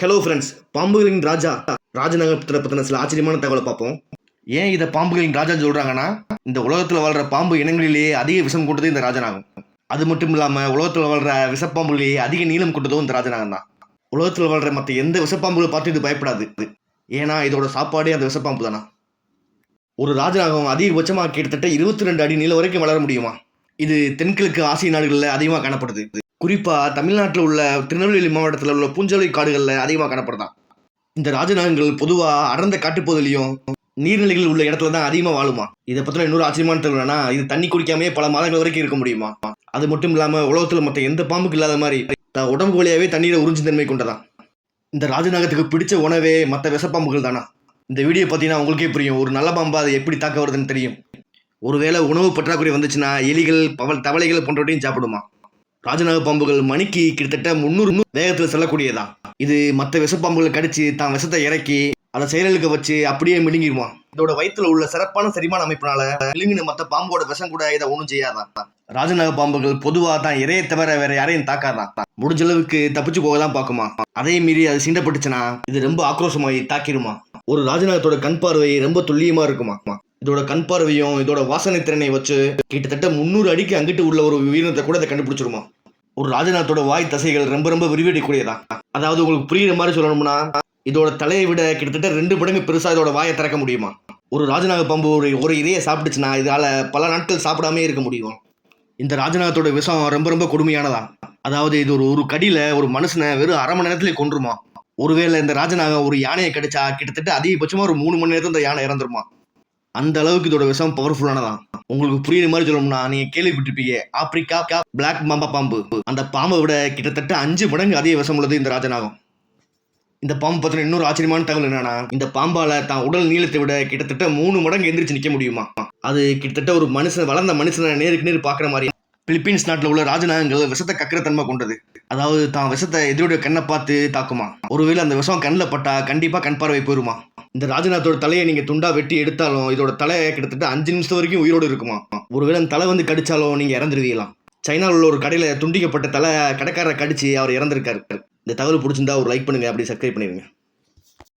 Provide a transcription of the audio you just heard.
Hello friends பாம்புகளின் ராஜா. ராஜநகரத்தில் பற்றின சில ஆச்சரியமான தகவலை பார்ப்போம். ஏன் இதை பாம்புகளின் ராஜா சொல்கிறாங்கன்னா இந்த உலகத்தில் வாழ்கிற பாம்பு இனங்களிலேயே அதிக விஷம் கொண்டது இந்த ராஜநாகம். அது மட்டும் இல்லாமல் உலகத்தில் வாழ்கிற விஷப்பாம்புகளிலேயே அதிக நீளம் கொண்டதும் இந்த ராஜநாகம் தான். உலகத்தில் வாழ்கிற மற்ற எந்த விஷப்பாம்புகளை பார்த்து இது பயப்படாது. ஏன்னா இதோட சாப்பாடே அந்த விஷப்பாம்பு தானா? ஒரு ராஜநாகம் அதிகபட்சமாக கிட்டத்தட்ட இருபத்தி ரெண்டு அடி நீளம் வரைக்கும் வளர முடியுமா? இது தென்கிழக்கு ஆசிய நாடுகளில் அதிகமாக காணப்படுது. குறிப்பாக தமிழ்நாட்டில் உள்ள திருநெல்வேலி மாவட்டத்தில் உள்ள பூஞ்சோலை காடுகளில் அதிகமாக காணப்படுதான் இந்த ராஜநாகங்கள் பொதுவாக அடர்ந்த காட்டுப்பகுதியிலையும் நீர்நிலைகள் உள்ள இடத்துல தான் அதிகமாக வாழுமா? இதை பற்றின இன்னொரு ஆச்சரியமான தகவல் இது தண்ணி குடிக்காமே பல மாதங்கள் வரைக்கும் இருக்க முடியுமா? அது மட்டும் இல்லாமல் உலகத்தில் மற்ற எந்த பாம்புக்கு இல்லாத மாதிரி தான் உடம்பு வழியாகவே தண்ணீரை உறிஞ்சு தன்மை கொண்டதான் இந்த ராஜநாகத்துக்கு பிடிச்ச உணவே மற்ற விஷப்பாம்புகள் தானா? இந்த வீடியோ பார்த்தீங்கன்னா உங்களுக்கே புரியும். ஒரு நல்ல பாம்பு அதை எப்படி தாக்க வருதுன்னு தெரியும். ஒருவேளை உணவு பற்றாக்குறை வந்துச்சுன்னா எலிகள் பவல் தவளைகள் போன்றவற்றையும் சாப்பிடுமா? ராஜநாக பாம்புகள் மணிக்கு கிட்டத்தட்ட முந்நூறு வேகத்தில் செல்லக்கூடியதா? இது மற்ற விஷப்பாம்புகளை கடிச்சு தான் விஷத்தை இறக்கி அதை செயலுக்கு வச்சு அப்படியே மிடுங்கிடுவான். இதோட வயிற்றுல உள்ள சிறப்பான செரிமான அமைப்பினால விழுங்கின மற்ற பாம்போட விஷம் கூட இதை ஒன்றும் செய்யாதான் ராஜநாக பாம்புகள் பொதுவாக தான் இறையை தவிர வேற யாரையும் தாக்காதான் முடிஞ்ச அளவுக்கு தப்பிச்சு போக தான் பார்க்குமா? அதே மீறி அது சீண்டப்பட்டுச்சுன்னா இது ரொம்ப ஆக்ரோஷமாகி தாக்கிடுமா? ஒரு ராஜநாகத்தோட கண் பார்வை ரொம்ப துல்லியமா இருக்குமா? இதோட கண் பார்வையும் இதோட வாசனை திறனை வச்சு கிட்டத்தட்ட முந்நூறு அடிக்கு அங்கிட்டு உள்ள ஒரு உயிரினத்தை கூட இதை கண்டுபிடிச்சிருமா? ஒரு ராஜநாத்தோட வாய் தசைகள் ரொம்ப ரொம்ப விரிவடைக்கூடியதா அதாவது உங்களுக்கு புரியுற மாதிரி சொல்லணும்னா இதோட தலையை விட கிட்டத்தட்ட ரெண்டு மடங்கு பெருசாக இதோட வாயை திறக்க முடியுமா? ஒரு ராஜநாக பாம்பு ஒரு ஒரு இரையை சாப்பிட்டுச்சுன்னா இதால பல நாட்கள் சாப்பிடாமே இருக்க முடியும். இந்த ராஜநாகத்தோட விஷம் ரொம்ப ரொம்ப கொடுமையானதா? அதாவது இது ஒரு ஒரு கடியில ஒரு மனுஷனை வெறும் அரை மணி நேரத்துலேயே கொண்டுருமா ஒருவேளை இந்த ராஜநாகம் ஒரு யானையை கடிச்சா கிட்டத்தட்ட அதிகபட்சமாக ஒரு மூணு மணி நேரத்துல இந்த யானை இறந்துருமா? அந்த அளவுக்கு இதோட விஷம் பவர்ஃபுல்லானதான் உங்களுக்கு புரியுற மாதிரி சொல்லணும்னா நீங்க கேள்விப்பட்டிருப்பீங்க. ஆப்பிரிக்கா பிளாக் மாம்பா பாம்பு. அந்த பாம்பை விட கிட்டத்தட்ட அஞ்சு மடங்கு அதிக விஷம் உள்ளது இந்த ராஜநாகம் இந்த பாம்பு பத்தின இன்னொரு ஆச்சரியமான தகவல் என்னன்னா இந்த பாம்பால தான் உடல் நீளத்தை விட கிட்டத்தட்ட மூணு மடங்கு எந்திரிச்சு நிக்க முடியுமா? அது கிட்டத்தட்ட ஒரு மனுஷன் வளர்ந்த மனுஷனை நேருக்கு நேர் பாக்குற மாதிரி. பிலிப்பீன்ஸ் நாட்டில் உள்ள ராஜநாகங்கள் விஷத்தை கக்கிற தன்மை கொண்டது. அதாவது தான் விஷத்தை எதிரோட கண்ணை பார்த்து தாக்குமா? ஒருவேளை அந்த விஷம் கண்ணில் பட்டா கண்டிப்பா கண் பார்வை போயிருமா? இந்த ராஜநாத்தோட தலையை நீங்க துண்டா வெட்டி எடுத்தாலும் இதோட தலை கிட்டத்தட்ட அஞ்சு நிமிஷம் வரைக்கும் உயிரோடு இருக்குமா? ஒருவேளை அந்த தலை வந்து கடிச்சாலும் நீங்க இறந்துருவீங்களாம் சைனாவில் உள்ள ஒரு கடையில் துண்டிக்கப்பட்ட தலை கடைக்காரரை கடிச்சு அவர் இறந்திருக்காரு. இந்த தகவல் பிடிச்சிருந்தா ஒரு லைக் பண்ணுங்க அப்படி சப்ஸ்கிரைப் பண்ணிடுங்க.